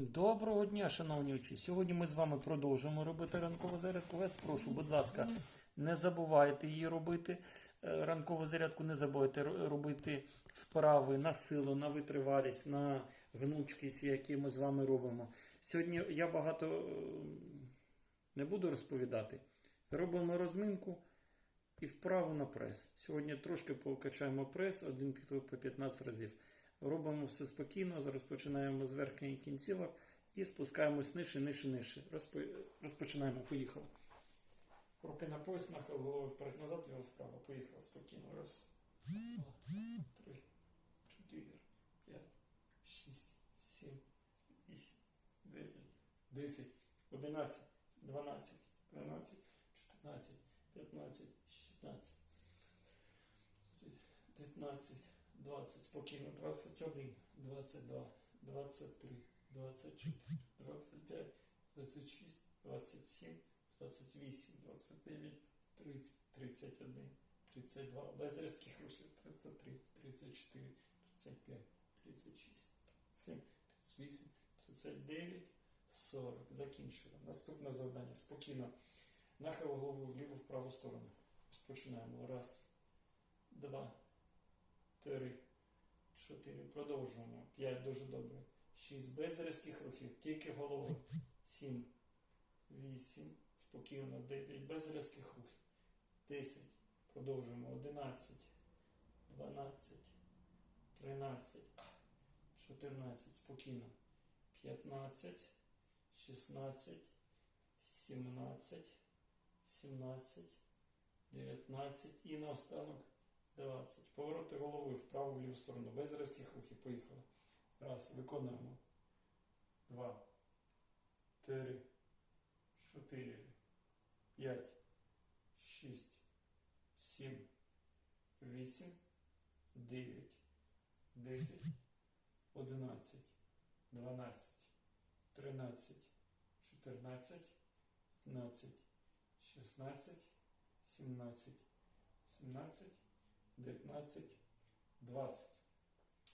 Доброго дня, шановні учні. Сьогодні ми з вами продовжуємо робити ранкову зарядку. Вас прошу, будь ласка, не забувайте її робити. Е, Ранкову зарядку не забувайте робити вправи на силу, на витривалість, на гнучкість, які ми з вами робимо. Сьогодні я багато е, не буду розповідати. Робимо розминку і вправу на прес. Сьогодні трошки покачаємо прес, один по 15 разів. Робимо все спокійно, зараз починаємо з верхньої кінцівок і спускаємось нижче, нижче, нижче. Розпо... Розпочинаємо, поїхали. Руки на пояс, нахил голови вперед назад, ліво вправо. Поїхали спокійно. Раз, два, три, чотири, п'ять, шість, сім, вісім, дев'ять, десять, одинадцять, дванадцять, тринадцять, чотирнадцять, п'ятнадцять, шістнадцять, дев'ятнадцять. 20, спокійно, 21, 22, 23, 24, 25, 26, 27, 28, 29, 30, 31, 32, без різких рухів, 33, 34, 35, 36, 37, 38, 39, 40. Закінчуємо. Наступне завдання. Спокійно. Нахил голову вліву в праву сторону. Розпочинаємо. Раз, два, три, чотири. Продовжуємо. П'ять. Дуже добре. Шість. Без різких рухів. Тільки головою. Сім. Вісім. Спокійно. Дев'ять. Без різких рухів. Десять. Продовжуємо. Одинадцять. Дванадцять. Тринадцять. Чотирнадцять. Спокійно. П'ятнадцять. Шістнадцять. Сімнадцять. Сімнадцять. Дев'ятнадцять. І наостанок 20. Повороти голови вправо в ліву сторону. Без різких рухів. Поїхали. Раз. Виконуємо. Два. Три. Чотири. П'ять. Шість. Сім. Вісім. Дев'ять. Десять. Одинадцять. Дванадцять. Тринадцять. Чотирнадцять. П'ятнадцять. Шістнадцять. Сімнадцять. Сімнадцять. 19, 20.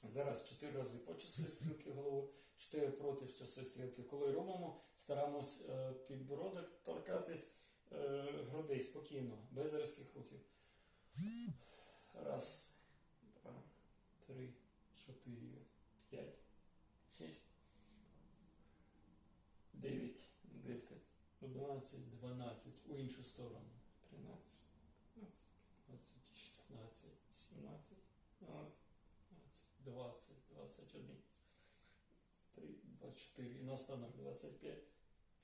Зараз 4 рази по числі стрілки голови, 4 проти часи стрілки. Коли робимо, стараємось е, підбородок торкатись е, грудей спокійно, без різких рухів. Раз, два, три, чотири, п'ять, шість, дев'ять, десять, одинадцять, дванадцять. У іншу сторону. Тринадцять. 15, 16, 17, 20, 21, 3, 24 і наостанок 25,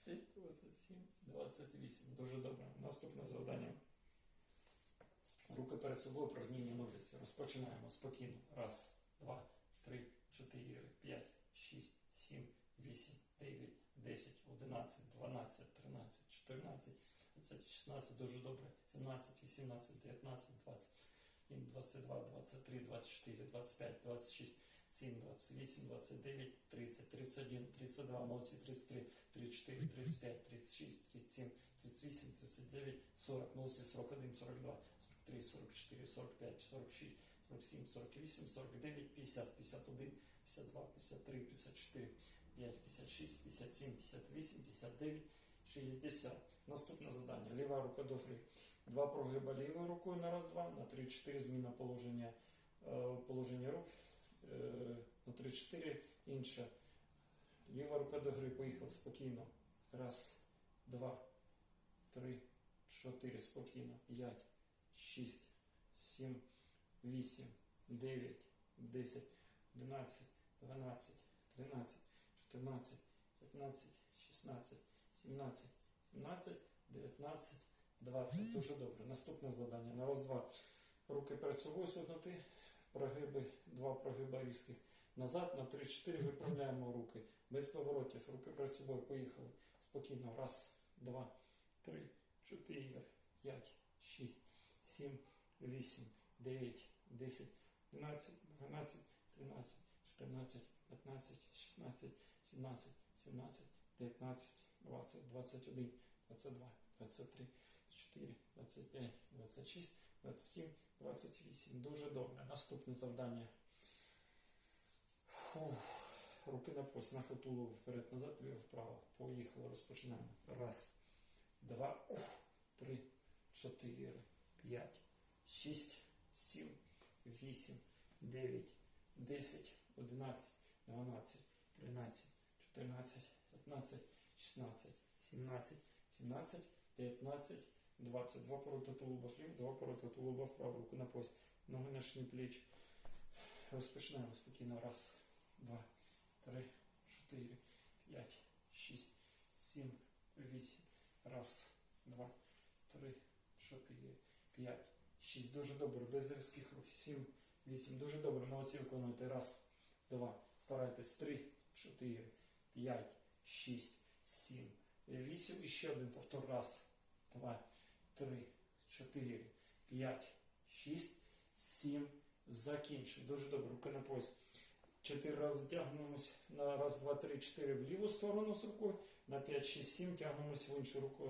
6, 27, 28. Дуже добре. Наступне завдання. Руки перед собою, упражнення ножиці. Розпочинаємо спокійно. Раз, два, три, чотири, п'ять, шість, сім, вісім, дев'ять, десять, одинадцять, дванадцять, тринадцять, чотирнадцять. 15, 16, дуже добре. 17, 18, 19, 20, 22, 23, 24, 25, 26, 7, 28, 29, 30, 31, 32, молодці, 33, 34, 35, 36, 37, 38, 39, 40, молодці, 41, 42, 43, 44, 45, 46, 47, 48, 49, 50, 51, 52, 53, 54, 5, 56, 57, 58, 59, 60. Наступне завдання. Ліва рука до гри. Два прогиба лівою рукою на раз, два, на 3-4 зміна положення, е, положення рук. Е, на 3-4 інше. Ліва рука до гри. Поїхав спокійно. Раз, два, три, чотири. Спокійно. П'ять, шість, сім, вісім, дев'ять, десять, одинадцять, дванадцять, тринадцять, чотирнадцять, п'ятнадцять, шістнадцять, сімнадцять. 17, 19, 20. Дуже добре. Наступне завдання. На раз, два. Руки перед собою согнути. Прогиби, два прогиба різких. Назад на 3-4 виправляємо руки. Без поворотів. Руки перед собою. Поїхали. Спокійно. Раз, два, три, чотири, п'ять, шість, сім, вісім, дев'ять, десять, одинадцять, дванадцять, тринадцять, чотирнадцять, п'ятнадцять, шістнадцять, сімнадцять, сімнадцять, дев'ятнадцять. 20, 21, 22, 23, 24, 25, 26, 27, 28. Дуже добре. Наступне завдання. Фух. руки на пояс, нахил тулову вперед, назад, вліво, вправо. Поїхали, розпочинаємо. Раз, два, три, чотири, п'ять, шість, сім, вісім, дев'ять, десять, одинадцять, дванадцять, тринадцять, чотирнадцять, п'ятнадцять, шістнадцять, сімнадцять, сімнадцять, дев'ятнадцять, двадцять. Два поворота тулуба вліво, два поворота тулуба вправо, руку на пояс, ноги на шиї плеч. Розпочинаємо спокійно. Раз, два, три, чотири, п'ять, шість, сім, вісім. Раз, два, три, чотири, п'ять, шість. Дуже добре, без різких рухів. Сім, вісім. Дуже добре. Молодці виконуєте. Раз, два. Старайтесь. Три, чотири, п'ять, шість, сім, вісім. І ще один повтор. Раз, два, три, чотири, п'ять, шість, сім. Закінчуй. Дуже добре. Руки на пояс. Чотири рази тягнемось на раз, два, три, чотири в ліву сторону з рукою. На 5, 6, 7 тягнемось в іншу руку,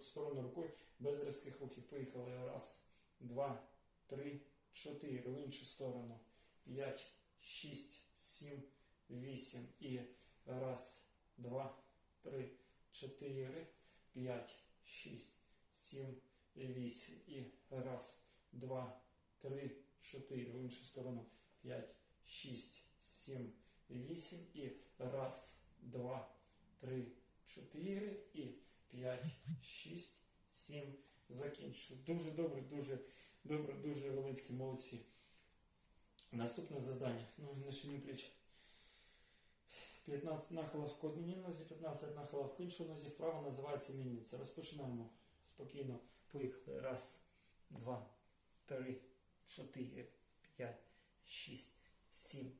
е, сторону рукою без різких рухів. Поїхали. Раз, два, три, чотири. В іншу сторону. П'ять, шість, сім, вісім. І раз, два, три, чотири, п'ять, шість, сім, вісім. І раз, два, три, чотири. В іншу сторону. П'ять, шість, сім, вісім. І раз, два, три, чотири. І п'ять, шість, сім. Закінчили. Дуже добре, дуже добре, дуже великі молодці. Наступне завдання. Ну, на пліч. 15 нахилів к одній нозі, 15 нахилів к іншій нозі. Вправо називається мільниця. Розпочинаємо спокійно. Поїхали. Раз, два, три, чотири, п'ять, шість, сім,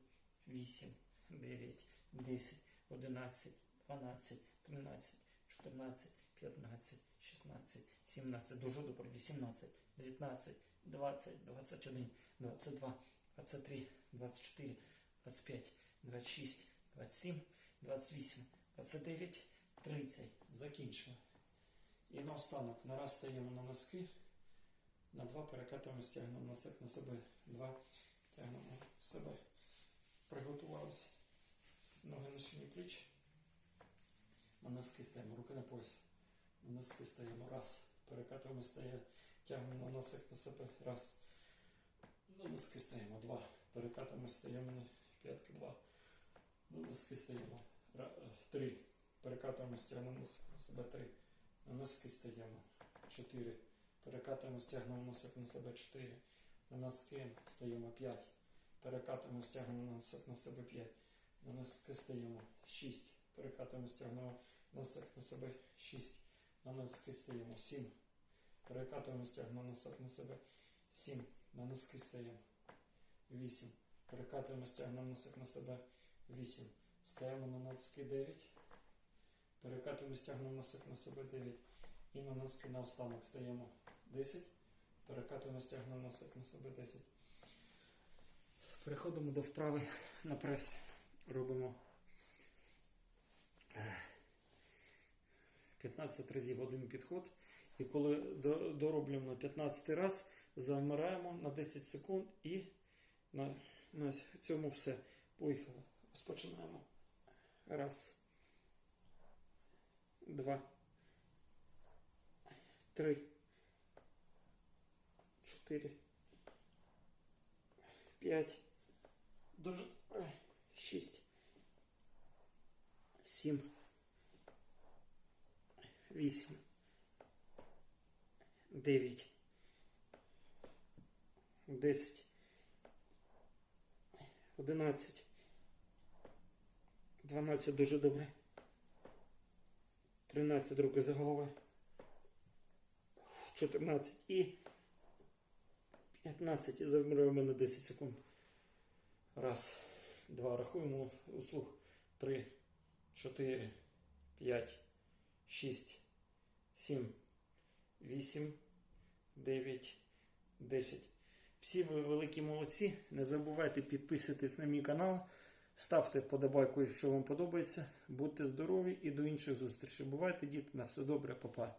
вісім, дев'ять, десять, одинадцять, дванадцять, тринадцять, чотирнадцять, п'ятнадцять, шістнадцять, сімнадцять. Дуже добре. Вісімнадцять, дев'ятнадцять, двадцять, двадцять один, двадцять два, двадцять три, двадцять чотири, двадцять п'ять, двадцять шість, двадцять сім, двадцять вісім, двадцять дев'ять, тридцять. Закінчили. І наостанок на раз стаємо на носки. На два перекатуємо, стягнемо носик на себе. Два тягнемо себе. Приготувалися. Ноги на шині пліч. На носки стаємо, руки на пояс. На носки стаємо. Раз. Перекатуємо, стає. Тягнемо носик на себе. Раз. На носки стаємо. Два. Перекатуємо, стаємо на п'ятки. Два. Носки стаємо. Е, Три. Перекатуємо, стягнемо носик на себе. Три. На носки стаємо. Чотири. Перекатуємо, стягнемо носик на себе 4. На носки стаємо 5. Перекатуємо, стягнемо носик на себе 5. На носки стаємо 6. Перекатуємо, стягнемо носик на себе 6. На носки стаємо 7. Перекатуємо, стягнемо носик на себе 7. На носки стаємо 8. Перекатуємо, стягнемо носик на себе 8. Стаємо на носки 9. Перекатуємо, стягнемо носик на себе 9. І на носки на останок стаємо 10. Перекатуємо, стягнемо носик на себе 10. Переходимо до вправи на прес. Робимо е, 15 разів один підход. І коли до- дороблюємо на 15 раз, завмираємо на 10 секунд і на, на цьому все. Поїхали. Розпочинаємо. Раз. Два. Три. Чотири. П'ять. Дуже. Шість. Сім. Вісім. Дев'ять. Десять. Одинадцять. Дванадцять. Дуже добре. Тринадцять. Руки за головою. 14 і 15 і завмираємо на 10 секунд. Раз, два, рахуємо услуг. Три, чотири, п'ять, шість, сім, вісім, дев'ять, десять. Всі ви великі молодці. Не забувайте підписуватись на мій канал. Ставте вподобайку, якщо вам подобається. Будьте здорові і до інших зустрічей. Бувайте, діти, на все добре, папа.